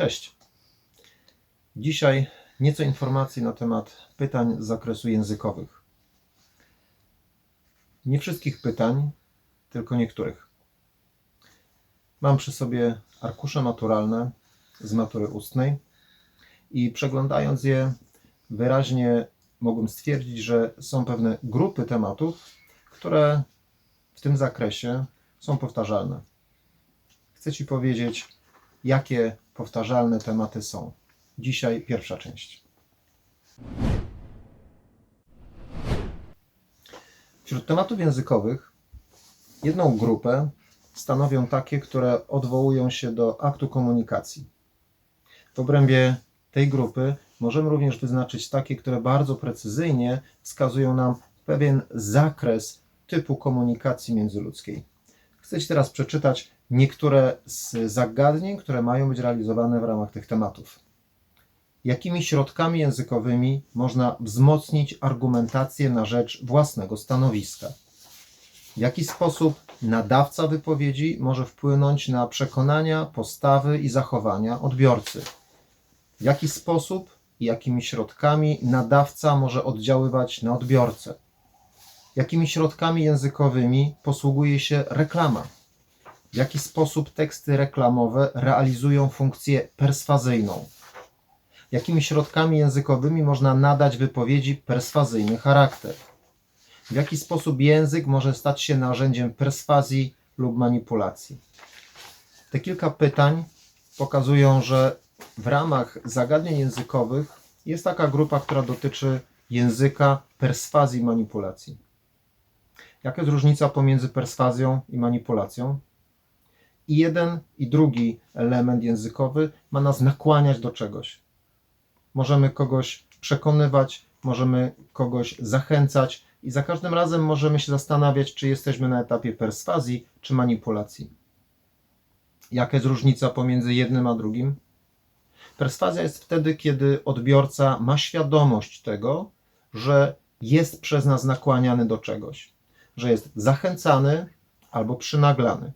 Cześć. Dzisiaj nieco informacji na temat pytań z zakresu językowych. Nie wszystkich pytań, tylko niektórych. Mam przy sobie arkusze maturalne z matury ustnej i przeglądając je wyraźnie mogłem stwierdzić, że są pewne grupy tematów, które w tym zakresie są powtarzalne. Chcę Ci powiedzieć, jakie powtarzalne tematy są. Dzisiaj pierwsza część. Wśród tematów językowych jedną grupę stanowią takie, które odwołują się do aktu komunikacji. W obrębie tej grupy możemy również wyznaczyć takie, które bardzo precyzyjnie wskazują nam pewien zakres typu komunikacji międzyludzkiej. Chcę Ci teraz przeczytać niektóre z zagadnień, które mają być realizowane w ramach tych tematów. Jakimi środkami językowymi można wzmocnić argumentację na rzecz własnego stanowiska? W jaki sposób nadawca wypowiedzi może wpłynąć na przekonania, postawy i zachowania odbiorcy? W jaki sposób i jakimi środkami nadawca może oddziaływać na odbiorcę? Jakimi środkami językowymi posługuje się reklama? W jaki sposób teksty reklamowe realizują funkcję perswazyjną. Jakimi środkami językowymi można nadać wypowiedzi perswazyjny charakter? W jaki sposób język może stać się narzędziem perswazji lub manipulacji? Te kilka pytań pokazują, że w ramach zagadnień językowych jest taka grupa, która dotyczy języka perswazji manipulacji. Jaka jest różnica pomiędzy perswazją i manipulacją? I jeden i drugi element językowy ma nas nakłaniać do czegoś. Możemy kogoś przekonywać, możemy kogoś zachęcać i za każdym razem możemy się zastanawiać, czy jesteśmy na etapie perswazji czy manipulacji. Jaka jest różnica pomiędzy jednym a drugim? Perswazja jest wtedy, kiedy odbiorca ma świadomość tego, że jest przez nas nakłaniany do czegoś, że jest zachęcany albo przynaglany.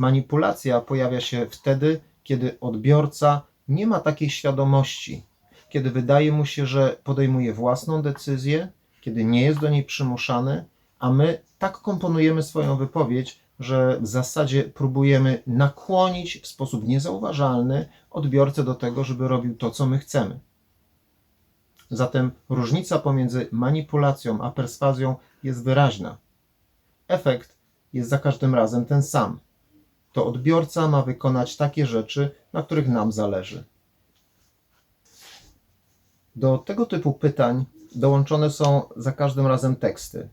Manipulacja pojawia się wtedy, kiedy odbiorca nie ma takiej świadomości, kiedy wydaje mu się, że podejmuje własną decyzję, kiedy nie jest do niej przymuszany, a my tak komponujemy swoją wypowiedź, że w zasadzie próbujemy nakłonić w sposób niezauważalny odbiorcę do tego, żeby robił to, co my chcemy. Zatem różnica pomiędzy manipulacją a perswazją jest wyraźna. Efekt jest za każdym razem ten sam to odbiorca ma wykonać takie rzeczy, na których nam zależy. Do tego typu pytań dołączone są za każdym razem teksty.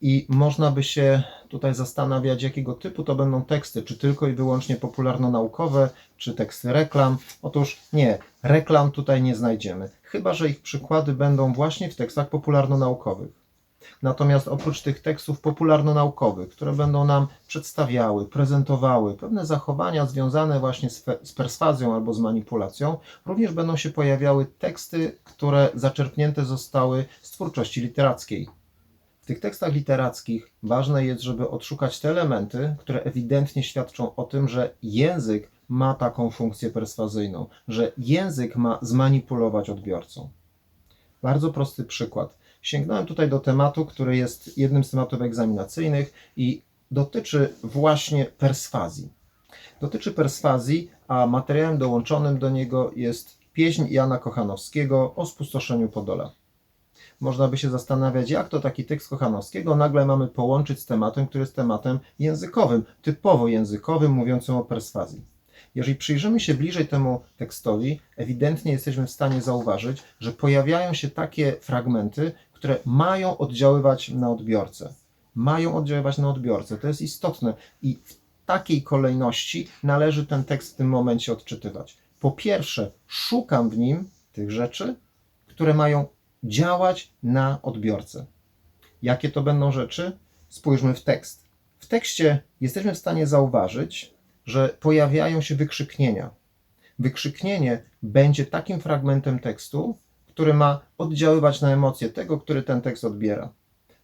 I można by się tutaj zastanawiać, jakiego typu to będą teksty, czy tylko i wyłącznie popularno-naukowe, czy teksty reklam. Otóż nie, reklam tutaj nie znajdziemy, chyba że ich przykłady będą właśnie w tekstach popularno-naukowych. Natomiast oprócz tych tekstów popularno-naukowych, które będą nam przedstawiały, prezentowały pewne zachowania związane właśnie z, z perswazją albo z manipulacją, również będą się pojawiały teksty, które zaczerpnięte zostały z twórczości literackiej. W tych tekstach literackich ważne jest, żeby odszukać te elementy, które ewidentnie świadczą o tym, że język ma taką funkcję perswazyjną, że język ma zmanipulować odbiorcą. Bardzo prosty przykład sięgnąłem tutaj do tematu, który jest jednym z tematów egzaminacyjnych i dotyczy właśnie perswazji. Dotyczy perswazji, a materiałem dołączonym do niego jest pieśń Jana Kochanowskiego o spustoszeniu Podola. Można by się zastanawiać, jak to taki tekst Kochanowskiego nagle mamy połączyć z tematem, który jest tematem językowym, typowo językowym, mówiącym o perswazji. Jeżeli przyjrzymy się bliżej temu tekstowi, ewidentnie jesteśmy w stanie zauważyć, że pojawiają się takie fragmenty, które mają oddziaływać na odbiorcę. Mają oddziaływać na odbiorcę. To jest istotne i w takiej kolejności należy ten tekst w tym momencie odczytywać. Po pierwsze, szukam w nim tych rzeczy, które mają działać na odbiorcę. Jakie to będą rzeczy? Spójrzmy w tekst. W tekście jesteśmy w stanie zauważyć, że pojawiają się wykrzyknienia. Wykrzyknienie będzie takim fragmentem tekstu, który ma oddziaływać na emocje tego, który ten tekst odbiera.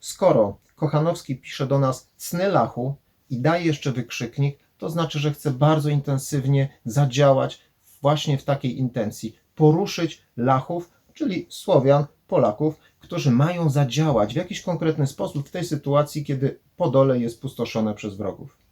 Skoro Kochanowski pisze do nas cny lachu i daje jeszcze wykrzyknik, to znaczy, że chcę bardzo intensywnie zadziałać właśnie w takiej intencji, poruszyć Lachów, czyli Słowian, Polaków, którzy mają zadziałać w jakiś konkretny sposób w tej sytuacji, kiedy Podole jest pustoszone przez wrogów.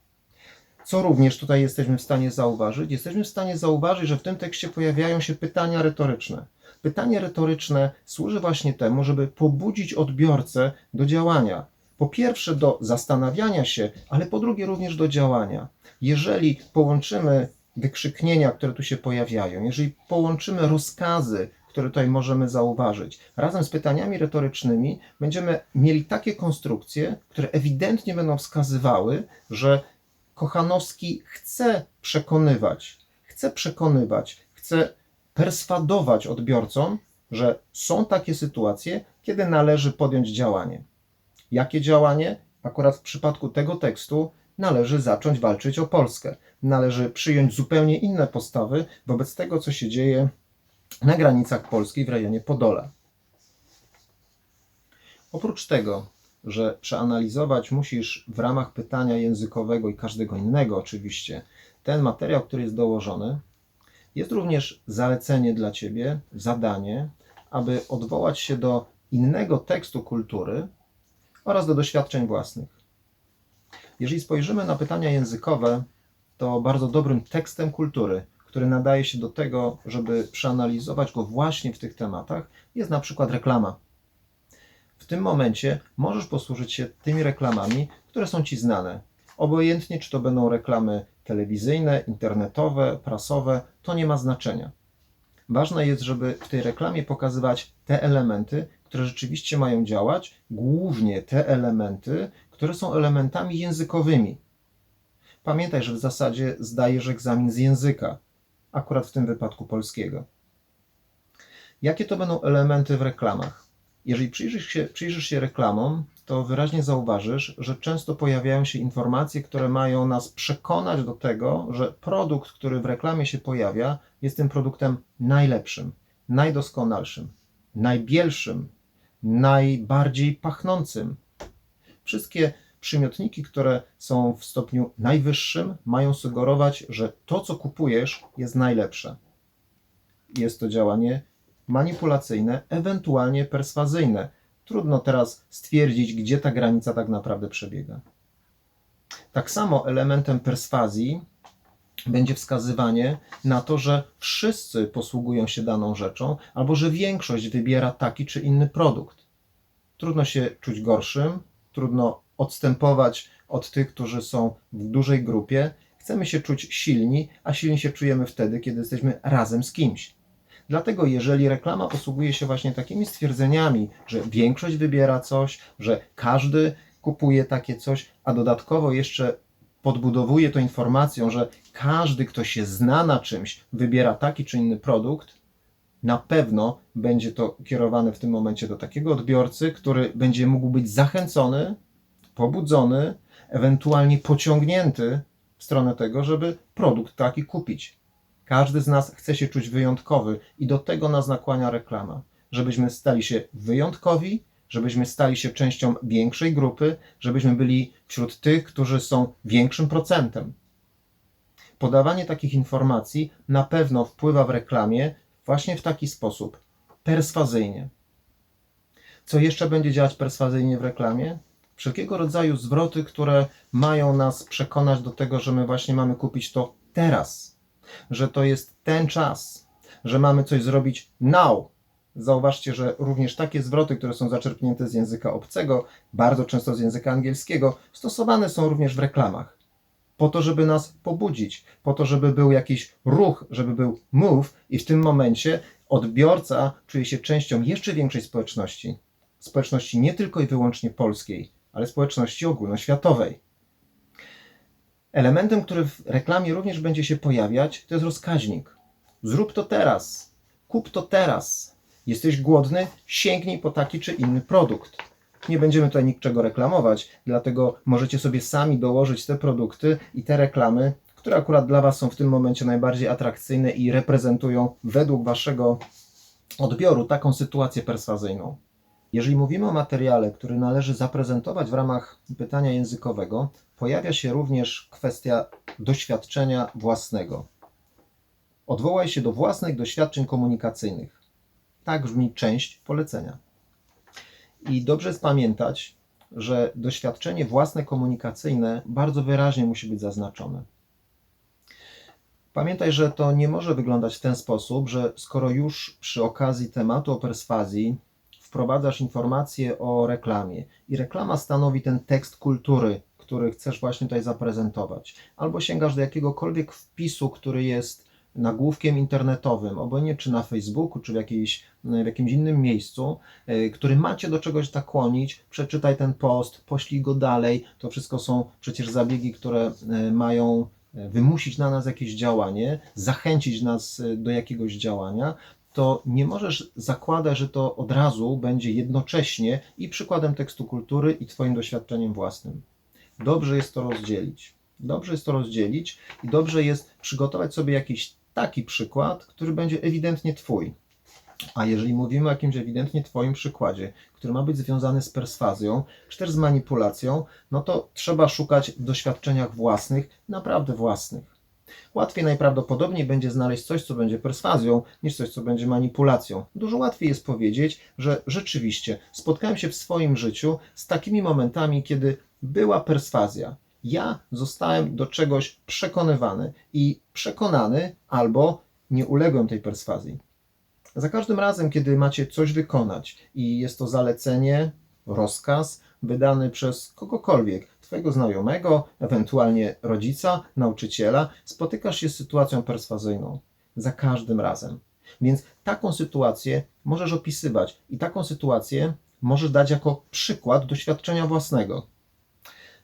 Co również tutaj jesteśmy w stanie zauważyć? Jesteśmy w stanie zauważyć, że w tym tekście pojawiają się pytania retoryczne. Pytanie retoryczne służy właśnie temu, żeby pobudzić odbiorcę do działania. Po pierwsze do zastanawiania się, ale po drugie również do działania. Jeżeli połączymy wykrzyknienia, które tu się pojawiają, jeżeli połączymy rozkazy, które tutaj możemy zauważyć, razem z pytaniami retorycznymi, będziemy mieli takie konstrukcje, które ewidentnie będą wskazywały, że Kochanowski chce przekonywać, chce przekonywać, chce perswadować odbiorcom, że są takie sytuacje, kiedy należy podjąć działanie. Jakie działanie? Akurat w przypadku tego tekstu należy zacząć walczyć o Polskę. Należy przyjąć zupełnie inne postawy wobec tego, co się dzieje na granicach Polski w rejonie Podola. Oprócz tego, że przeanalizować musisz w ramach pytania językowego i każdego innego oczywiście ten materiał, który jest dołożony, jest również zalecenie dla Ciebie, zadanie, aby odwołać się do innego tekstu kultury oraz do doświadczeń własnych. Jeżeli spojrzymy na pytania językowe, to bardzo dobrym tekstem kultury, który nadaje się do tego, żeby przeanalizować go właśnie w tych tematach, jest na przykład reklama. W tym momencie możesz posłużyć się tymi reklamami, które są Ci znane. Obojętnie, czy to będą reklamy telewizyjne, internetowe, prasowe, to nie ma znaczenia. Ważne jest, żeby w tej reklamie pokazywać te elementy, które rzeczywiście mają działać, głównie te elementy, które są elementami językowymi. Pamiętaj, że w zasadzie zdajesz egzamin z języka, akurat w tym wypadku polskiego. Jakie to będą elementy w reklamach? Jeżeli przyjrzysz się, przyjrzysz się reklamom, to wyraźnie zauważysz, że często pojawiają się informacje, które mają nas przekonać do tego, że produkt, który w reklamie się pojawia, jest tym produktem najlepszym, najdoskonalszym, najbielszym, najbardziej pachnącym. Wszystkie przymiotniki, które są w stopniu najwyższym, mają sugerować, że to, co kupujesz, jest najlepsze. Jest to działanie manipulacyjne, ewentualnie perswazyjne. Trudno teraz stwierdzić, gdzie ta granica tak naprawdę przebiega. Tak samo elementem perswazji będzie wskazywanie na to, że wszyscy posługują się daną rzeczą, albo że większość wybiera taki czy inny produkt. Trudno się czuć gorszym, trudno odstępować od tych, którzy są w dużej grupie. Chcemy się czuć silni, a silni się czujemy wtedy, kiedy jesteśmy razem z kimś. Dlatego, jeżeli reklama posługuje się właśnie takimi stwierdzeniami, że większość wybiera coś, że każdy kupuje takie coś, a dodatkowo jeszcze podbudowuje to informacją, że każdy, kto się zna na czymś, wybiera taki czy inny produkt, na pewno będzie to kierowane w tym momencie do takiego odbiorcy, który będzie mógł być zachęcony, pobudzony, ewentualnie pociągnięty w stronę tego, żeby produkt taki kupić. Każdy z nas chce się czuć wyjątkowy i do tego nas nakłania reklama, żebyśmy stali się wyjątkowi, żebyśmy stali się częścią większej grupy, żebyśmy byli wśród tych, którzy są większym procentem. Podawanie takich informacji na pewno wpływa w reklamie właśnie w taki sposób perswazyjnie. Co jeszcze będzie działać perswazyjnie w reklamie? Wszelkiego rodzaju zwroty, które mają nas przekonać do tego, że my właśnie mamy kupić to teraz, że to jest ten czas, że mamy coś zrobić now. Zauważcie, że również takie zwroty, które są zaczerpnięte z języka obcego, bardzo często z języka angielskiego, stosowane są również w reklamach. Po to, żeby nas pobudzić, po to, żeby był jakiś ruch, żeby był move, i w tym momencie odbiorca czuje się częścią jeszcze większej społeczności. Społeczności nie tylko i wyłącznie polskiej, ale społeczności ogólnoświatowej. Elementem, który w reklamie również będzie się pojawiać, to jest rozkaźnik. Zrób to teraz, kup to teraz. Jesteś głodny, sięgnij po taki czy inny produkt. Nie będziemy tutaj niczego reklamować, dlatego możecie sobie sami dołożyć te produkty i te reklamy, które akurat dla Was są w tym momencie najbardziej atrakcyjne i reprezentują według Waszego odbioru taką sytuację perswazyjną. Jeżeli mówimy o materiale, który należy zaprezentować w ramach pytania językowego, pojawia się również kwestia doświadczenia własnego. Odwołaj się do własnych doświadczeń komunikacyjnych. Tak brzmi część polecenia. I dobrze jest pamiętać, że doświadczenie własne komunikacyjne bardzo wyraźnie musi być zaznaczone. Pamiętaj, że to nie może wyglądać w ten sposób, że skoro już przy okazji tematu o perswazji wprowadzasz informacje o reklamie. I reklama stanowi ten tekst kultury, który chcesz właśnie tutaj zaprezentować, albo sięgasz do jakiegokolwiek wpisu, który jest nagłówkiem internetowym, obojętnie czy na Facebooku, czy w, jakiejś, w jakimś innym miejscu, y, który macie do czegoś nakłonić, przeczytaj ten post, poślij go dalej. To wszystko są przecież zabiegi, które y, mają y, wymusić na nas jakieś działanie, zachęcić nas do jakiegoś działania, to nie możesz zakładać, że to od razu będzie jednocześnie i przykładem tekstu kultury, i Twoim doświadczeniem własnym. Dobrze jest to rozdzielić. Dobrze jest to rozdzielić i dobrze jest przygotować sobie jakiś taki przykład, który będzie ewidentnie Twój. A jeżeli mówimy o jakimś ewidentnie Twoim przykładzie, który ma być związany z perswazją, czy też z manipulacją, no to trzeba szukać w doświadczeniach własnych, naprawdę własnych. Łatwiej najprawdopodobniej będzie znaleźć coś, co będzie perswazją, niż coś, co będzie manipulacją. Dużo łatwiej jest powiedzieć, że rzeczywiście spotkałem się w swoim życiu z takimi momentami, kiedy była perswazja. Ja zostałem do czegoś przekonywany i przekonany, albo nie uległem tej perswazji. Za każdym razem, kiedy macie coś wykonać i jest to zalecenie, rozkaz wydany przez kogokolwiek, Twojego znajomego, ewentualnie rodzica, nauczyciela, spotykasz się z sytuacją perswazyjną. Za każdym razem. Więc taką sytuację możesz opisywać i taką sytuację możesz dać jako przykład doświadczenia własnego.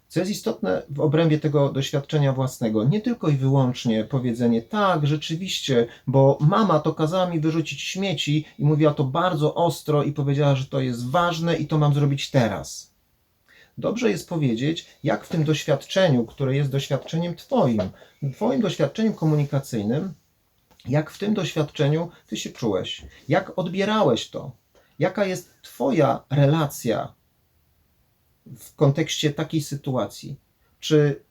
Co jest istotne w obrębie tego doświadczenia własnego, nie tylko i wyłącznie powiedzenie, tak, rzeczywiście, bo mama to kazała mi wyrzucić śmieci i mówiła to bardzo ostro i powiedziała, że to jest ważne i to mam zrobić teraz. Dobrze jest powiedzieć, jak w tym doświadczeniu, które jest doświadczeniem Twoim, Twoim doświadczeniem komunikacyjnym, jak w tym doświadczeniu Ty się czułeś, jak odbierałeś to, jaka jest Twoja relacja w kontekście takiej sytuacji? Czy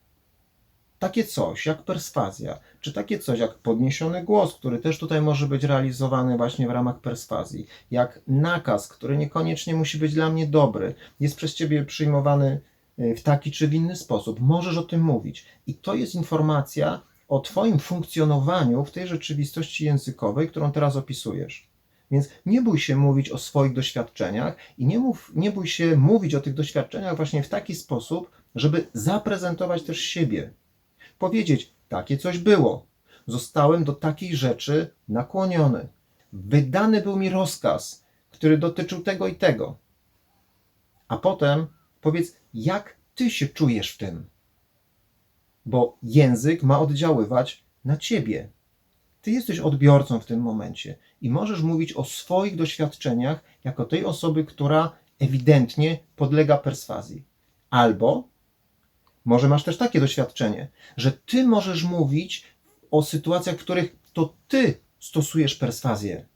takie coś jak perswazja, czy takie coś jak podniesiony głos, który też tutaj może być realizowany właśnie w ramach perswazji, jak nakaz, który niekoniecznie musi być dla mnie dobry, jest przez ciebie przyjmowany y, w taki czy w inny sposób, możesz o tym mówić. I to jest informacja o Twoim funkcjonowaniu w tej rzeczywistości językowej, którą teraz opisujesz. Więc nie bój się mówić o swoich doświadczeniach i nie, mów, nie bój się mówić o tych doświadczeniach właśnie w taki sposób, żeby zaprezentować też siebie. Powiedzieć, takie coś było. Zostałem do takiej rzeczy nakłoniony. Wydany był mi rozkaz, który dotyczył tego i tego. A potem powiedz, jak ty się czujesz w tym. Bo język ma oddziaływać na ciebie. Ty jesteś odbiorcą w tym momencie i możesz mówić o swoich doświadczeniach jako tej osoby, która ewidentnie podlega perswazji. Albo może masz też takie doświadczenie, że ty możesz mówić o sytuacjach, w których to ty stosujesz perswazję.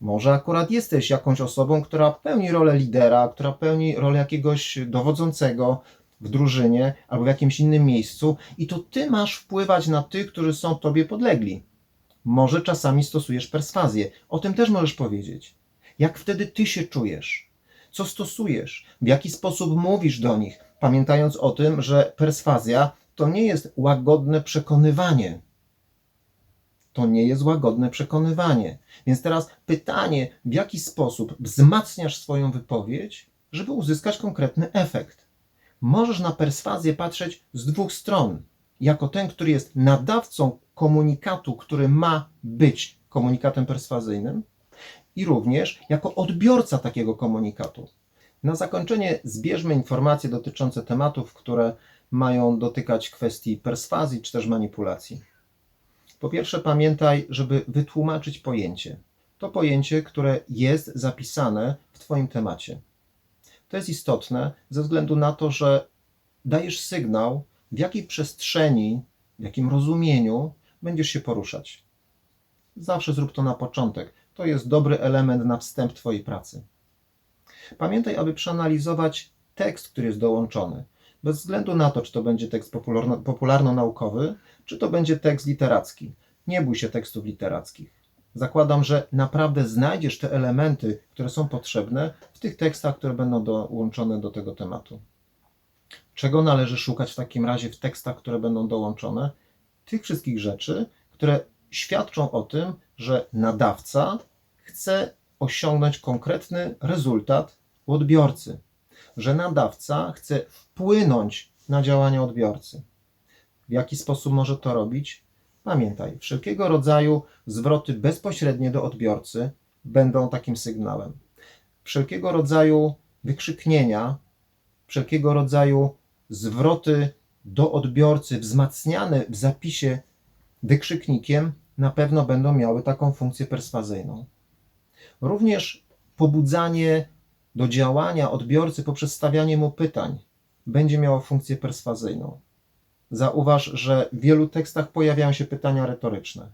Może akurat jesteś jakąś osobą, która pełni rolę lidera, która pełni rolę jakiegoś dowodzącego w drużynie albo w jakimś innym miejscu, i to ty masz wpływać na tych, którzy są tobie podlegli. Może czasami stosujesz perswazję. O tym też możesz powiedzieć. Jak wtedy ty się czujesz? Co stosujesz? W jaki sposób mówisz do nich? Pamiętając o tym, że perswazja to nie jest łagodne przekonywanie. To nie jest łagodne przekonywanie. Więc teraz pytanie, w jaki sposób wzmacniasz swoją wypowiedź, żeby uzyskać konkretny efekt. Możesz na perswazję patrzeć z dwóch stron. Jako ten, który jest nadawcą komunikatu, który ma być komunikatem perswazyjnym, i również jako odbiorca takiego komunikatu. Na zakończenie zbierzmy informacje dotyczące tematów, które mają dotykać kwestii perswazji czy też manipulacji. Po pierwsze, pamiętaj, żeby wytłumaczyć pojęcie. To pojęcie, które jest zapisane w Twoim temacie. To jest istotne ze względu na to, że dajesz sygnał, w jakiej przestrzeni, w jakim rozumieniu będziesz się poruszać. Zawsze zrób to na początek. To jest dobry element na wstęp Twojej pracy. Pamiętaj, aby przeanalizować tekst, który jest dołączony. Bez względu na to, czy to będzie tekst popularno- popularno-naukowy, czy to będzie tekst literacki. Nie bój się tekstów literackich. Zakładam, że naprawdę znajdziesz te elementy, które są potrzebne w tych tekstach, które będą dołączone do tego tematu. Czego należy szukać w takim razie w tekstach, które będą dołączone? Tych wszystkich rzeczy, które świadczą o tym, że nadawca chce osiągnąć konkretny rezultat u odbiorcy, że nadawca chce wpłynąć na działania odbiorcy. W jaki sposób może to robić? Pamiętaj, wszelkiego rodzaju zwroty bezpośrednie do odbiorcy będą takim sygnałem. Wszelkiego rodzaju wykrzyknienia, wszelkiego rodzaju zwroty do odbiorcy wzmacniane w zapisie wykrzyknikiem na pewno będą miały taką funkcję perswazyjną. Również pobudzanie do działania odbiorcy poprzez stawianie mu pytań będzie miało funkcję perswazyjną. Zauważ, że w wielu tekstach pojawiają się pytania retoryczne.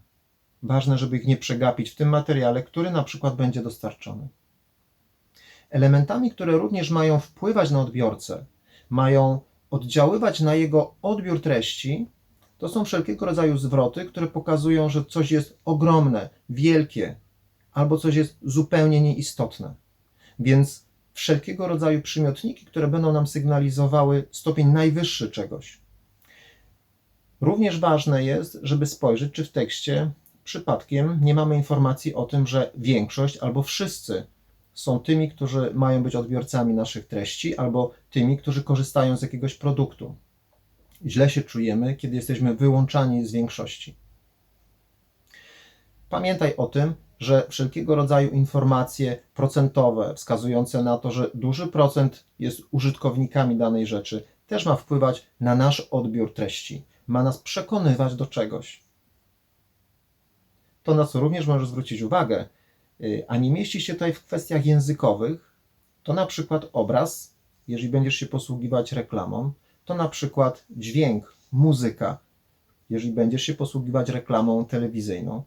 Ważne, żeby ich nie przegapić w tym materiale, który na przykład będzie dostarczony. Elementami, które również mają wpływać na odbiorcę, mają oddziaływać na jego odbiór treści, to są wszelkiego rodzaju zwroty, które pokazują, że coś jest ogromne, wielkie, albo coś jest zupełnie nieistotne. Więc wszelkiego rodzaju przymiotniki, które będą nam sygnalizowały stopień najwyższy czegoś. Również ważne jest, żeby spojrzeć, czy w tekście przypadkiem nie mamy informacji o tym, że większość albo wszyscy są tymi, którzy mają być odbiorcami naszych treści, albo tymi, którzy korzystają z jakiegoś produktu. Źle się czujemy, kiedy jesteśmy wyłączani z większości. Pamiętaj o tym, że wszelkiego rodzaju informacje procentowe wskazujące na to, że duży procent jest użytkownikami danej rzeczy, też ma wpływać na nasz odbiór treści, ma nas przekonywać do czegoś. To, na co również możesz zwrócić uwagę, y, a nie mieści się tutaj w kwestiach językowych, to na przykład obraz, jeżeli będziesz się posługiwać reklamą, to na przykład dźwięk, muzyka, jeżeli będziesz się posługiwać reklamą telewizyjną.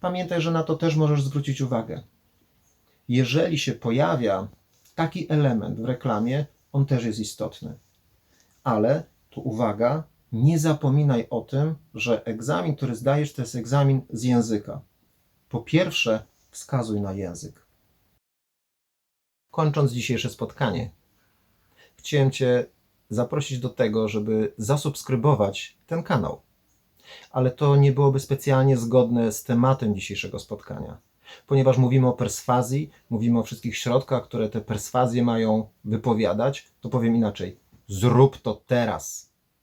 Pamiętaj, że na to też możesz zwrócić uwagę. Jeżeli się pojawia taki element w reklamie, on też jest istotny. Ale tu uwaga, nie zapominaj o tym, że egzamin, który zdajesz, to jest egzamin z języka. Po pierwsze, wskazuj na język. Kończąc dzisiejsze spotkanie, chciałem Cię zaprosić do tego, żeby zasubskrybować ten kanał. Ale to nie byłoby specjalnie zgodne z tematem dzisiejszego spotkania, ponieważ mówimy o perswazji, mówimy o wszystkich środkach, które te perswazje mają wypowiadać, to powiem inaczej: zrób to teraz.